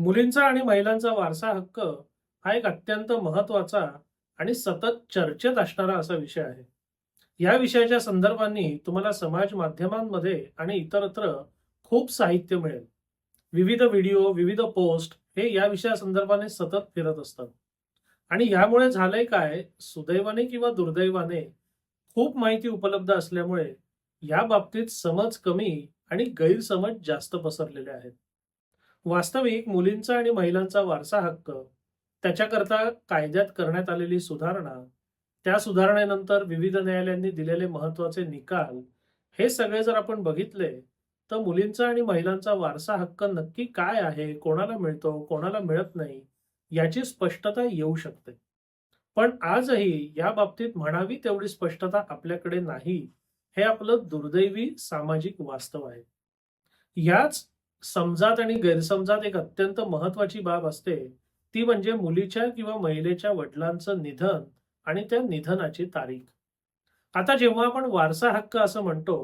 मुलींचा आणि महिलांचा वारसा हक्क हा एक अत्यंत महत्त्वाचा आणि सतत चर्चेत असणारा असा विषय आहे. या विषयाच्या संदर्भांनी तुम्हाला समाज माध्यमांमध्ये आणि इतरत्र खूप साहित्य मिळेल. विविध व्हिडिओ विविध पोस्ट हे या विषया संदर्भाने सतत फिरत असतात. आणि यामुळे झालंय काय? सुदैवाने किंवा दुर्दैवाने खूप माहिती उपलब्ध असल्यामुळे या बाबतीत समज कमी आणि गैरसमज जास्त पसरलेले आहेत. वास्तविक मुलींचा आणि महिलांचा वारसा हक्क त्याच्याकरता कायद्यात करण्यात आलेली सुधारणा त्या सुधारणेनंतर विविध न्यायालयांनी दिलेले महत्त्वाचे निकाल हे सगळे जर आपण बघितले तर मुलींचा आणि महिलांचा वारसा हक्क नक्की काय आहे कोणाला मिळतो कोणाला मिळत नाही याची स्पष्टता येऊ शकते. पण आजही या बाबतीत म्हणावी तेवढी स्पष्टता आपल्याकडे नाही हे आपलं दुर्दैवी सामाजिक वास्तव आहे. याच समजात आणि गैरसमजात एक अत्यंत महत्वाची बाब असते. ती म्हणजे मुलीच्या किंवा महिलेच्या वडिलांचं निधन आणि त्या निधनाची तारीख. आता जेव्हा आपण वारसा हक्क असं म्हणतो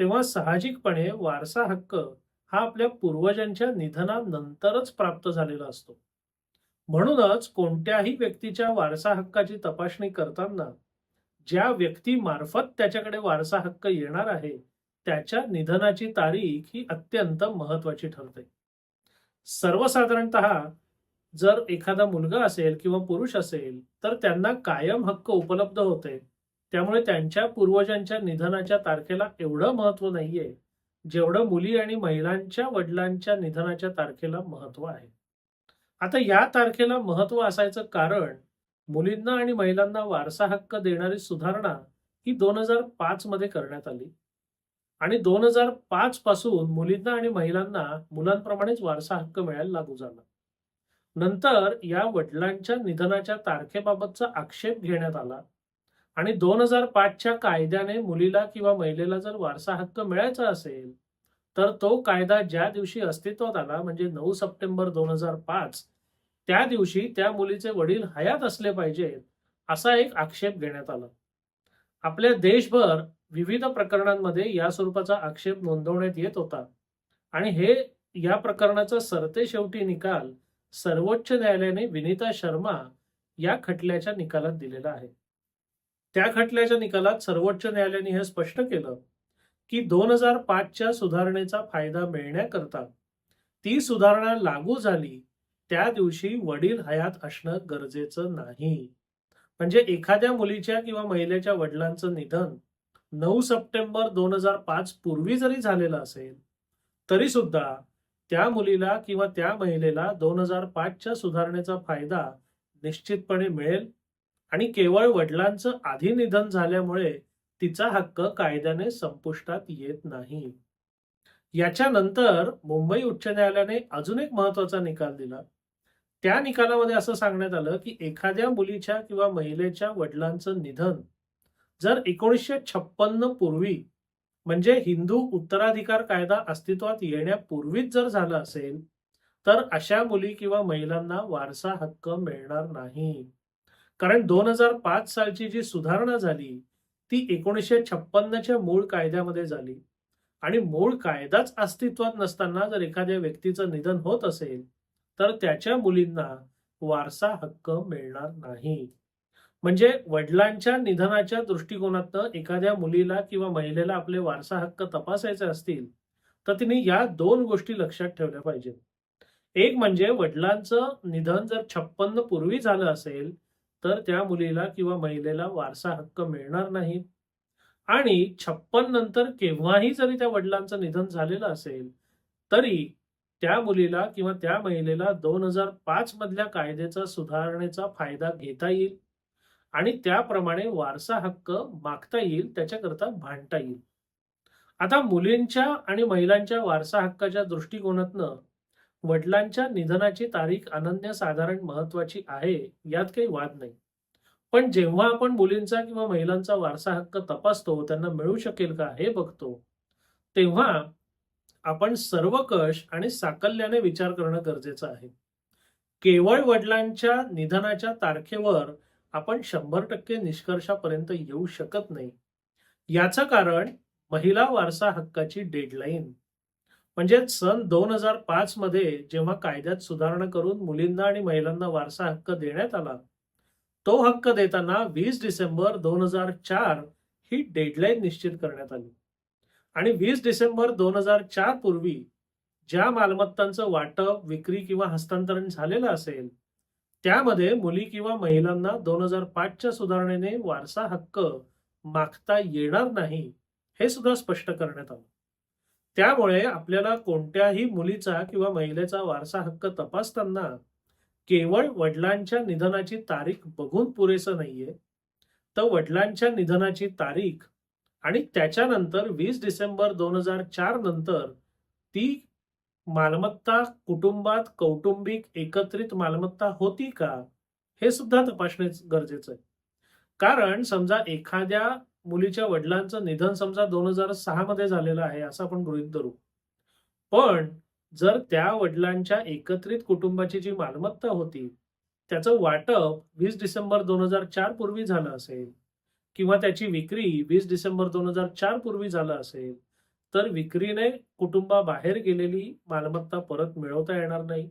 तेव्हा साहजिकपणे वारसा हक्क हा आपल्या पूर्वजांच्या निधनानंतरच प्राप्त झालेला असतो. म्हणूनच कोणत्याही व्यक्तीच्या वारसा हक्काची तपासणी करताना ज्या व्यक्तीमार्फत त्याच्याकडे वारसा हक्क येणार आहे त्याच्या निधनाची तारीख ही अत्यंत महत्वाची ठरते. सर्वसाधारणत जर एखादा मुलगा असेल किंवा पुरुष असेल तर त्यांना कायम हक्क उपलब्ध होते. त्यामुळे त्यांच्या पूर्वजांच्या निधनाच्या तारखेला एवढं महत्त्व नाहीये जेवढं मुली आणि महिलांच्या वडिलांच्या निधनाच्या तारखेला महत्त्व आहे. आता या तारखेला महत्त्व असायचं कारण मुलींना आणि महिलांना वारसा हक्क देणारी सुधारणा ही दोन हजार पाच मध्ये करण्यात आली. आणि दोन हजार पाच पासून मुलींना आणि महिलांना मुलांप्रमाणेच वारसा हक्क मिळायला लागू झाला. नंतर या वडिलांच्या निधनाच्या तारखेबाबतचा आक्षेप घेण्यात आला आणि दोन हजार पाचच्या कायद्याने मुलीला किंवा महिलेला जर वारसा हक्क मिळायचा असेल तर तो कायदा ज्या दिवशी अस्तित्वात आला म्हणजे नऊ सप्टेंबर दोन हजार पाच त्या दिवशी त्या मुलीचे वडील हयात असले पाहिजेत असा एक आक्षेप घेण्यात आला. आपल्या देशभर विविध प्रकरणांमध्ये या स्वरूपाचा आक्षेप नोंदवण्यात येत होता. आणि हे या प्रकरणाचा सरते शेवटी निकाल सर्वोच्च न्यायालयाने विनीता शर्मा या खटल्याच्या निकालात दिलेला आहे. त्या खटल्याच्या निकालात सर्वोच्च न्यायालयाने हे स्पष्ट केलं की दोन हजार पाचच्या सुधारणेचा फायदा मिळण्याकरता ती सुधारणा लागू झाली त्या दिवशी वडील हयात असणं गरजेचं नाही. म्हणजे एखाद्या मुलीच्या किंवा महिलेच्या वडिलांचं निधन नऊ सप्टेंबर दोन हजार पाच पूर्वी जरी झालेलं असेल तरी सुद्धा त्या मुलीला किंवा त्या महिलेला दोन हजार पाचच्या सुधारणेचा फायदा निश्चितपणे मिळेल आणि केवळ वडिलांचं आधी निधन झाल्यामुळे तिचा हक्क कायद्याने संपुष्टात येत नाही. याच्यानंतर मुंबई उच्च न्यायालयाने अजून एक महत्त्वाचा निकाल दिला. त्या निकालामध्ये असं सांगण्यात आलं की एखाद्या मुलीच्या किंवा महिलेच्या वडिलांचं निधन जर एकोणीसशे छप्पन्न पूर्वी म्हणजे हिंदू उत्तराधिकार कायदा अस्तित्वात येण्यापूर्वीच जर झालं असेल तर अशा मुली किंवा महिलांना वारसा हक्क मिळणार नाही. कारण दोन हजार पाच सालची जी सुधारणा झाली ती एकोणीसशे छप्पन्नच्या मूळ कायद्यामध्ये झाली. आणि मूळ कायदाच अस्तित्वात नसताना जर एखाद्या व्यक्तीचं निधन होत असेल तर त्याच्या मुलींना वारसा हक्क मिळणार नाही. म्हणजे वडिलांच्या निधनाच्या दृष्टिकोनातनं एखाद्या मुलीला किंवा महिलेला आपले वारसा हक्क तपासायचे असतील तर तिने या दोन गोष्टी लक्षात ठेवल्या पाहिजेत. एक म्हणजे वडिलांचं निधन जर छप्पन्न पूर्वी झालं असेल तर त्या मुलीला किंवा महिलेला वारसा हक्क मिळणार नाही. आणि छप्पन नंतर केव्हाही जरी त्या वडिलांचं निधन झालेलं असेल तरी त्या मुलीला किंवा त्या महिलेला दोन हजार पाच मधल्या कायद्याचा सुधारणेचा फायदा घेता येईल. आणि त्याप्रमाणे वारसा हक्क मागता येईल त्याच्याकरता भांडता येईल. आता मुलींच्या आणि महिलांच्या वारसा हक्काच्या दृष्टिकोनातनं वडिलांच्या निधनाची तारीख अनन्यसाधारण महत्वाची आहे यात काही वाद नाही. पण जेव्हा आपण मुलींचा किंवा महिलांचा वारसा हक्क तपासतो त्यांना मिळू शकेल का हे बघतो तेव्हा आपण सर्वकष आणि साकल्याने विचार करणं गरजेचं आहे. केवळ वडिलांच्या निधनाच्या तारखेवर आपण शंभर टक्के निष्कर्षापर्यंत येऊ शकत नाही. याचं कारण महिला वारसा हक्काची डेडलाईन म्हणजे सन दोन हजार पाच मध्ये जेव्हा कायद्यात सुधारणा करून मुलींना आणि महिलांना वारसा हक्क देण्यात आला तो हक्क देताना वीस डिसेंबर दोन हजार चार ही डेडलाईन निश्चित करण्यात आली. आणि वीस डिसेंबर दोन हजार चार पूर्वी ज्या मालमत्तांचं वाटप विक्री किंवा हस्तांतरण झालेलं असेल त्यामध्ये मुली किंवा महिलांना दोन हजार पाचच्या सुधारणेने वारसा हक्क मागता येणार नाही हे सुद्धा स्पष्ट करण्यात आलं. त्यामुळे आपल्याला कोणत्याही मुलीचा किंवा महिलेचा वारसा हक्क तपासताना केवळ वडिलांच्या निधनाची तारीख बघून पुरेसं नाहीये. तर वडिलांच्या निधनाची तारीख आणि त्याच्यानंतर वीस डिसेंबर दोन हजार चार नंतर ती मालमत्ता कुटुंबात कौटुंबिक एकत्रित मालमत्ता होती का? हे सुद्धा तपासणे गरजेचं आहे. कारण समजा एखाद्या मुलीच्या वडिलांचं निधन समजा दोन हजार सहा मध्ये झालेलं आहे असं आपण गृहीत धरू. पण जर त्या वडिलांच्या एकत्रित कुटुंबाची जी मालमत्ता होती त्याचं वाटप वीस डिसेंबर दोन हजार चार पूर्वी झालं असेल किंवा त्याची विक्री वीस डिसेंबर दोन हजार चार पूर्वी झालं असेल तर विक्रीने कुटुंबाबाहेर गेलेली मालमत्ता परत मिळवता येणार नाही.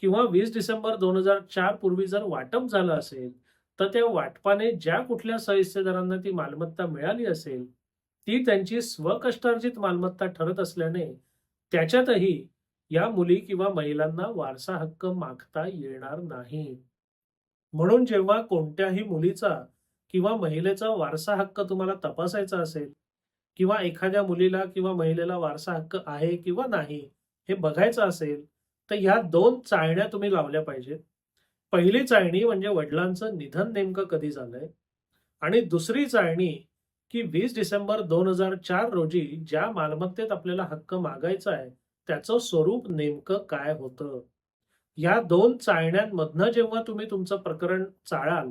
किंवा वीस डिसेंबर दोन हजार चार पूर्वी जर वाटप झालं असेल तर त्या वाटपाने ज्या कुठल्या सहिस्सेदारांना ती मालमत्ता मिळाली असेल ती त्यांची स्वकष्टार्जित मालमत्ता ठरत असल्याने त्याच्यातही या मुली किंवा महिलांना वारसा हक्क मागता येणार नाही. म्हणून जेव्हा कोणत्याही मुलीचा किंवा महिलेचा वारसा हक्क तुम्हाला तपासायचा असेल किंवा एखाद्या मुलीला किंवा महिलेला वारसा हक्क आहे किंवा नाही हे बघायचं असेल तर ह्या दोन चाळण्या तुम्ही लावल्या पाहिजेत. पहिली चाळणी म्हणजे वडिलांचं निधन नेमकं कधी झालंय? आणि दुसरी चाळणी की वीस डिसेंबर दोन हजार चार रोजी ज्या मालमत्तेत आपल्याला हक्क मागायचा आहे त्याचं स्वरूप नेमकं काय होतं? या दोन चाळण्यांमधनं जेव्हा तुम्ही तुमचं प्रकरण चाळाल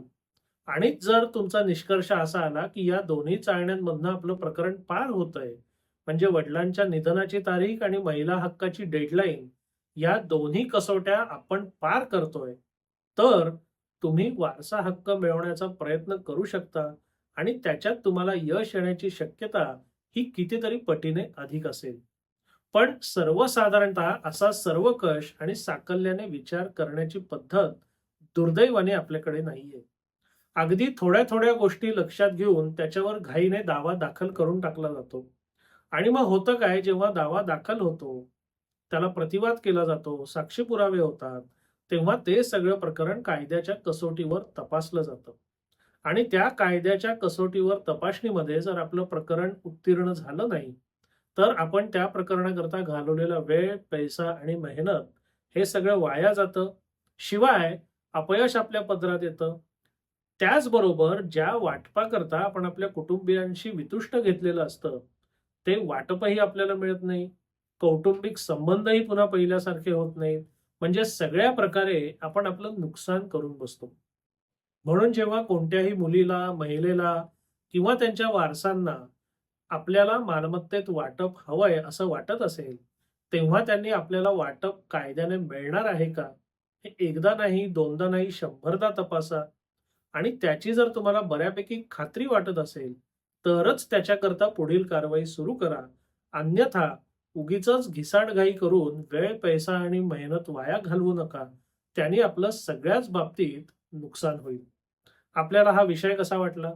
आणि जर तुमचा निष्कर्ष असा आला की या दोन्ही चाळण्यांमधनं आपलं प्रकरण पार होत आहे म्हणजे वडिलांच्या निधनाची तारीख आणि महिला हक्काची डेडलाईन या दोन्ही कसोट्या आपण पार करतोय तर तुम्ही वारसा हक्क मिळवण्याचा प्रयत्न करू शकता आणि त्याच्यात तुम्हाला यश येण्याची शक्यता ही कितीतरी पटीने अधिक असेल. पण सर्वसाधारणतः असा सर्वकष आणि साकल्याने विचार करण्याची पद्धत दुर्दैवाने आपल्याकडे नाहीये. अगदी थोड्या थोड्या गोष्टी लक्षात घेऊन त्याच्यावर घाईने दावा दाखल करून टाकला जातो. आणि मग होतं काय? जेव्हा दावा दाखल होतो त्याला प्रतिवाद केला जातो साक्षी पुरावे होतात तेव्हा ते सगळं प्रकरण कायद्याच्या कसोटीवर तपासलं जातं. आणि त्या कायद्याच्या कसोटीवर तपासणीमध्ये जर आपलं प्रकरण उत्तीर्ण झालं नाही तर आपण त्या प्रकरणाकरता घालवलेला वेळ पैसा आणि मेहनत हे सगळं वाया जातं. शिवाय अपयश आपल्या पदरात येतं. त्याचबरोबर ज्या वाटपाकरता आपण आपल्या कुटुंबियांशी वितुष्ट घेतलेलं असतं ते वाटपही आपल्याला मिळत नाही. कौटुंबिक संबंधही पुन्हा पहिल्यासारखे होत नाहीत. म्हणजे सगळ्या प्रकारे आपण आपलं नुकसान करून बसतो. म्हणून जेव्हा कोणत्याही मुलीला महिलेला किंवा त्यांच्या वारसांना आपल्याला मालमत्तेत वाटप हवंय असं वाटत असेल तेव्हा त्यांनी आपल्याला वाटप कायद्याने मिळणार आहे का? हे एकदा नाही दोनदा नाही शंभरदा तपासा. आणि त्याची जर तुम्हाला बऱ्यापैकी खात्री वाटत असेल तरच त्याच्याकरता पुढील कारवाई सुरू करा. अन्यथा उगीच घिसाडघाई करून वेळ पैसा आणि मेहनत वाया घालवू नका. त्यांनी आपलं सगळ्याच बाबतीत नुकसान होईल. आपल्याला हा विषय कसा वाटला?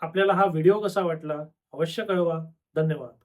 आपल्याला हा व्हिडिओ कसा वाटला? अवश्य कळवा. धन्यवाद.